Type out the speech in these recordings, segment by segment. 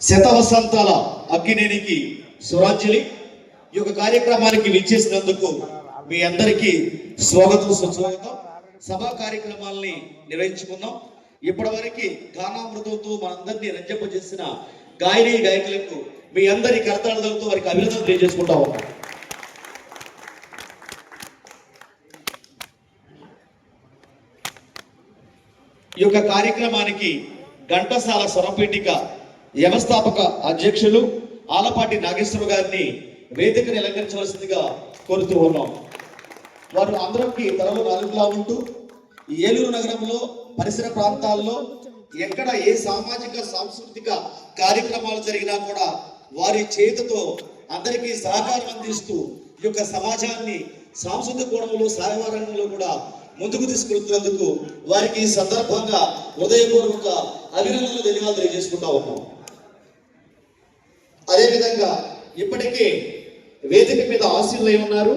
శతవసంతాల అక్కినేనికి ఈ యొక్క కార్యక్రమానికి విచ్చేసినందుకు మీ అందరికీ స్వాగతం సుస్వాగతం. సభా కార్యక్రమాల్ని నిర్వహించుకుందాం ఇప్పటివరకు గానామృతంతో మనందరినీ రంజింపజేసిన గాయని గాయకులకు మీ అందరి కరతాళాలతో వారికి అభినందనలు తెలియజేసుకుంటా ఉన్నాం. ఈ యొక్క కార్యక్రమానికి ఘంటసాల స్వరపీఠిక వ్యవస్థాపక అధ్యక్షులు ఆలపాటి నాగేశ్వర గారిని వేదికను అలంకరించవలసిందిగా కోరుతూ ఉన్నాం. వారు అందరికి తలలో నాలుగులా ఉంటూ ఏలూరు నగరంలో పరిసర ప్రాంతాల్లో ఎక్కడ ఏ సామాజిక సాంస్కృతిక కార్యక్రమాలు జరిగినా కూడా వారి చేతితో అందరికీ సహకారం అందిస్తూ ఈ యొక్క సమాజాన్ని సాంస్కృతిక కోణంలో సహకారంలో రంగంలో కూడా ముందుకు తీసుకెళ్తున్నందుకు వారికి ఈ సందర్భంగా హృదయపూర్వక అభినందనలు ధన్యవాదాలు తెలియజేసుకుంటా ఉన్నాం. అదేవిధంగా ఇప్పటికే వేదిక మీద ఆశీనులై ఉన్నారు.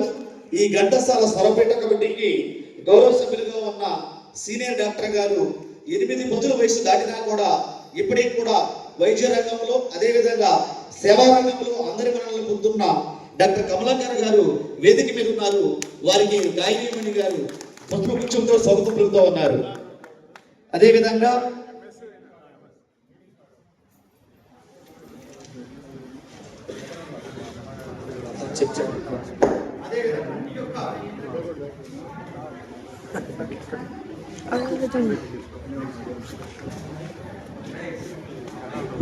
ఈ ఘంటసాల స్వరపేట కమిటీకి గౌరవ సభ్యులుగా ఉన్న సీనియర్ డాక్టర్ గారు ఎనిమిది పదుల వయసు దాటినా కూడా ఇప్పటికి కూడా వైద్య రంగంలో అదేవిధంగా సేవా రంగంలో అందరి మనల్ని పొందుతున్న డాక్టర్ కమలాకర్ గారు వేదిక మీద ఉన్నారు. వారికి గాయమణి గారు పుష్పగుచ్చంతో స్వాగతం పలుకుతూ ఉన్నారు. అదేవిధంగా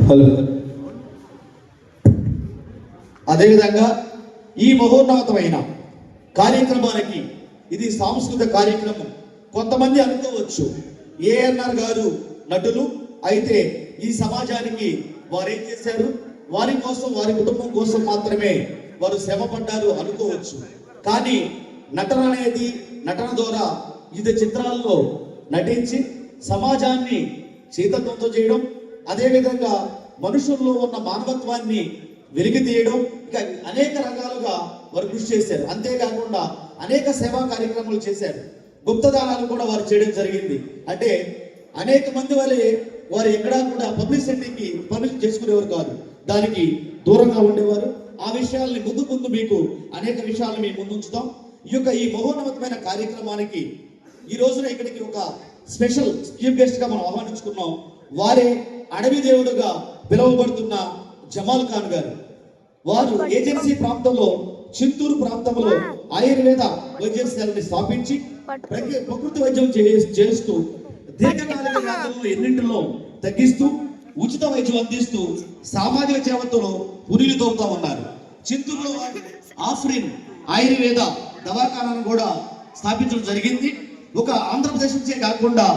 హలో. అదేవిధంగా ఈ మహోన్నతమైన కార్యక్రమానికి ఇది సాంస్కృతిక కార్యక్రమం. కొంతమంది అనుకోవచ్చు ఏఎన్ఆర్ గారు నటులు అయితే ఈ సమాజానికి వారు ఏం చేశారు? వారి కోసం వారి కుటుంబం కోసం మాత్రమే వారు శ్రమ పడ్డారు అనుకోవచ్చు. కానీ నటన అనేది నటన ద్వారా వివిధ చిత్రాల్లో నటించి సమాజాన్ని చైతన్యంతో చేయడం అదేవిధంగా మనుషుల్లో ఉన్న మానవత్వాన్ని వెలికి తీయడం ఇక అనేక రకాలుగా వారు కృషి చేశారు. అంతేకాకుండా అనేక సేవా కార్యక్రమాలు చేశారు. గుప్తదానాలు కూడా వారు చేయడం జరిగింది. అంటే అనేక మంది వలె వారు ఎక్కడా కూడా పబ్లిసిటీకి పబ్లిక్ చేసుకునేవారు కాదు. దానికి దూరంగా ఉండేవారు. ఆ విషయాల్ని ముందు ముందు మీకు అనేక విషయాలను మీ ముందు ఉంచుతాం ఈ యొక్క ఈ మహోన్నతమైన కార్యక్రమానికి ఈ రోజున ఇక్కడికి ఒక స్పెషల్ చీఫ్ గెస్ట్గా మనం ఆహ్వానించుకున్నాం. వారే అడవి దేవుడుగా పిలువబడుతున్న జమాల్ ఖాన్ గారు. వారు ఏజెన్సీ ప్రాంతంలో చింతూరు ప్రాంతంలో ఆయుర్వేద వైద్యశాలని స్థాపించి ప్రకృ- ప్రకృతి వైద్యం చేస్తూ దీర్ఘకాలిక వ్యాధులను ఎన్నింటిలో తగ్గిస్తూ ఉచిత వైద్యం అందిస్తూ సామాజిక సేవతో పురిలు తోపుతా ఉన్నారు. చింతూరులో వారు ఆఫ్రిన్ ఆయుర్వేద దవాఖానాను కూడా స్థాపించడం జరిగింది. ఒక ఆంధ్రప్రదేశ్ నుంచే కాకుండా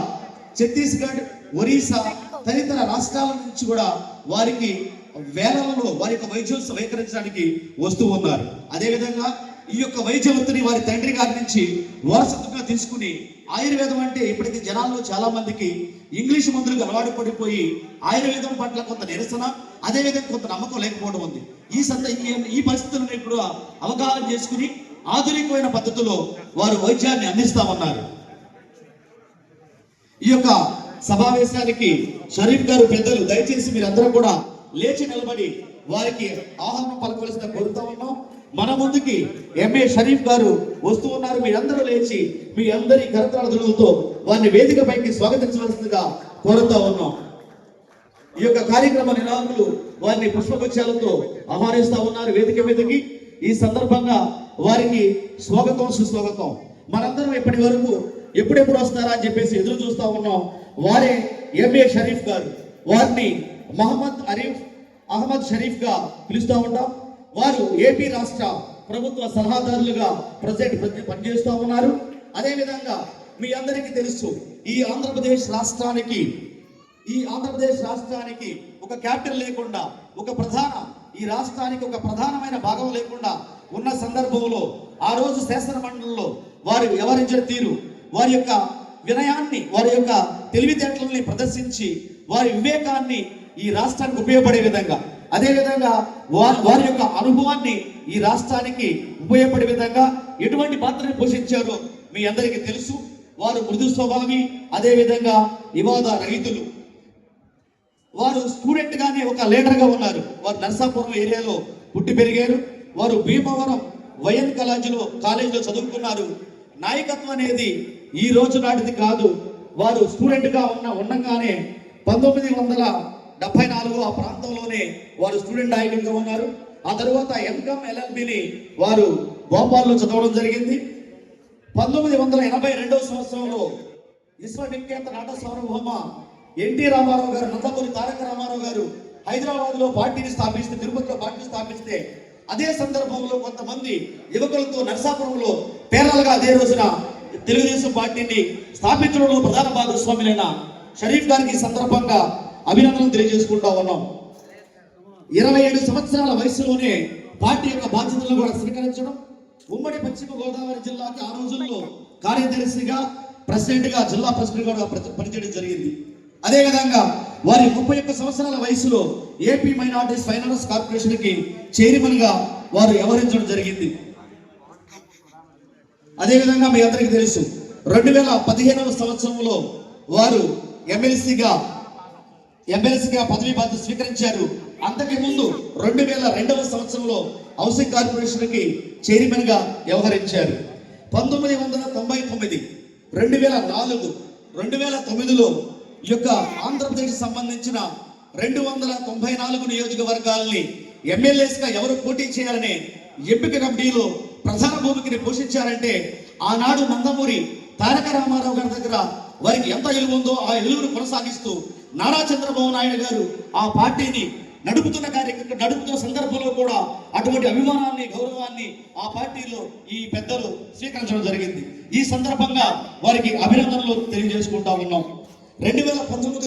ఛత్తీస్గఢ్ ఒరిస్సా తదితర రాష్ట్రాల నుంచి కూడా వారికి వేలలో వారి యొక్క వైద్యం స్వీకరించడానికి వస్తూ ఉన్నారు. అదేవిధంగా ఈ యొక్క వైద్య వృత్తిని వారి తండ్రి గారి నుంచి వారసత్వంగా తీసుకుని ఆయుర్వేదం అంటే ఇప్పటికీ జనాల్లో చాలా మందికి ఇంగ్లీష్ మందులకు అలవాటు పడిపోయి ఆయుర్వేదం పట్ల కొంత నిరసన అదేవిధంగా కొంత నమ్మకం లేకపోవడం ఉంది. ఈ సంద ఈ- ఈ పరిస్థితులను ఇప్పుడు అవగాహన చేసుకుని ఆధునికమైన పద్ధతిలో వారు వైద్యాన్ని అందిస్తామన్నారు. ఈ యొక్క సమావేశానికి షరీఫ్ గారు పెద్దలు దయచేసి మీరందరూ కూడా లేచి నిలబడి వారికి ఆహ్వానం పలకవలసిన కోరుతా ఉన్నాం. మన ముందుకి ఎంఏ షరీఫ్ గారు వస్తూ ఉన్నారు. మీరందరూ లేచి మీ అందరి కరతాళ దుడులతో వారిని వేదికపైకి స్వాగతించవలసిందిగా కోరుతా ఉన్నాం. ఈ యొక్క కార్యక్రమ నిర్వాహకులు వారిని పుష్పగుచ్చాలతో ఆహ్వానిస్తా ఉన్నారు. వేదిక మీదకి ఈ సందర్భంగా వారికి స్వాగతం సుస్వాగతం. మనందరం ఇప్పటి వరకు ఎప్పుడెప్పుడు వస్తారా అని చెప్పేసి ఎదురు చూస్తా ఉన్నాం. వారే ఎంఏ షరీఫ్ గారు. వారిని మహమ్మద్ అరీఫ్ అహ్మద్ షరీఫ్గా పిలుస్తూ ఉంటాం. వారు ఏపీ రాష్ట్ర ప్రభుత్వ సలహాదారులుగా ప్రజెంట్ పనిచేస్తూ ఉన్నారు. అదేవిధంగా మీ అందరికీ తెలుసు ఈ ఆంధ్రప్రదేశ్ రాష్ట్రానికి ఈ ఆంధ్రప్రదేశ్ రాష్ట్రానికి ఒక క్యాపిటల్ లేకుండా ఒక ప్రధాన ఈ రాష్ట్రానికి ఒక ప్రధానమైన భాగం లేకుండా ఉన్న సందర్భంలో ఆ రోజు శాసన మండలిలో వారు వ్యవహరించిన తీరు వారి యొక్క వినయాన్ని వారి యొక్క తెలివితేటలని ప్రదర్శించి వారి వివేకాన్ని ఈ రాష్ట్రానికి ఉపయోగపడే విధంగా అదేవిధంగా వారి వారి యొక్క అనుభవాన్ని ఈ రాష్ట్రానికి ఉపయోగపడే విధంగా ఎటువంటి పాత్రని పోషించారో మీ అందరికీ తెలుసు. వారు మృదు స్వభావి అదే విధంగా వివాద రహితులు. వారు స్టూడెంట్గానే ఒక లీడర్గా ఉన్నారు. వారు నర్సాపురం ఏరియాలో పుట్టి పెరిగారు. వారు భీమవరం వైఎన్ కాలేజీలో కాలేజీలో చదువుకున్నారు. నాయకత్వం అనేది ఈ రోజు నాటిది కాదు. వారు స్టూడెంట్గా ఉన్న ఉండగానే పంతొమ్మిది వందల డెబ్బై నాలుగు ఆ ప్రాంతంలోనే వారు స్టూడెంట్ నాయకులుగా ఉన్నారు. ఆ తర్వాత ఎంకామ్ ఎల్ఎల్బిని వారు భోపాల్లో చదవడం జరిగింది. పంతొమ్మిది వందల ఎనభై రెండవ సంవత్సరంలో విశ్వవిఖ్యాత నాట సార్వభౌమ ఎన్టీ రామారావు గారు నందమూరి తారక రామారావు గారు హైదరాబాద్లో పార్టీని స్థాపిస్తే తిరుపతిలో పార్టీని స్థాపిస్తే అదే సందర్భంలో కొంతమంది యువకులతో నరసాపురంలో పేరాలుగా అదే రోజున తెలుగుదేశం పార్టీని స్థాపించడంలో ప్రధాన భాగస్వాములైన షరీఫ్ గారికి సందర్భంగా అభినందనలు తెలియజేసుకుంటా ఉన్నాం. ఇరవై ఏడు సంవత్సరాల వయసులోనే పార్టీ యొక్క బాధ్యతలను కూడా స్వీకరించడం ఉమ్మడి పశ్చిమ గోదావరి జిల్లాకి ఆ రోజుల్లో కార్యదర్శిగా ప్రెసిడెంట్గా జిల్లా ప్రెసిడెంట్గా పనిచేయడం జరిగింది. అదేవిధంగా వారి ముప్పై ఒక్క సంవత్సరాల వయసులో ఏపీ మైనార్టీస్ ఫైనాన్స్ కార్పొరేషన్కి చైర్మన్గా వారు వ్యవహరించడం జరిగింది. అదేవిధంగా మీ అందరికీ తెలుసు రెండు వేల పదిహేనవ సంవత్సరంలో వారు ఎమ్మెల్సీగా ఎమ్మెల్సీగా పదవి బాధ్యత స్వీకరించారు. అంతకు ముందు రెండు వేల రెండవ సంవత్సరంలో హౌసింగ్ కార్పొరేషన్కి చైర్మన్గా వ్యవహరించారు. పంతొమ్మిది వందల తొంభై తొమ్మిది రెండు వేల నాలుగు రెండు వేల తొమ్మిదిలో ఈ యొక్క ఆంధ్రప్రదేశ్ సంబంధించిన రెండు వందల తొంభై నాలుగు నియోజకవర్గాల్ని ఎమ్మెల్యేస్గా ఎవరు పోటీ చేయాలనే ఎంపిక కమిటీలో ప్రధాన భూమికని పోషించారంటే ఆనాడు నందమూరి తారక రామారావు గారి దగ్గర వారికి ఎంత ఎలుగు ఉందో ఆ ఎలుగును కొనసాగిస్తూ నారా చంద్రబాబు నాయుడు గారు ఆ పార్టీని నడుపుతున్న కార్యక్రమం నడుపుతున్న సందర్భంలో కూడా అటువంటి అభిమానాన్ని గౌరవాన్ని ఆ పార్టీలో ఈ పెద్దలు స్వీకరించడం జరిగింది. ఈ సందర్భంగా వారికి అభినందనలు తెలియజేసుకుంటా ఉన్నాం. రెండు వేల పంతొమ్మిది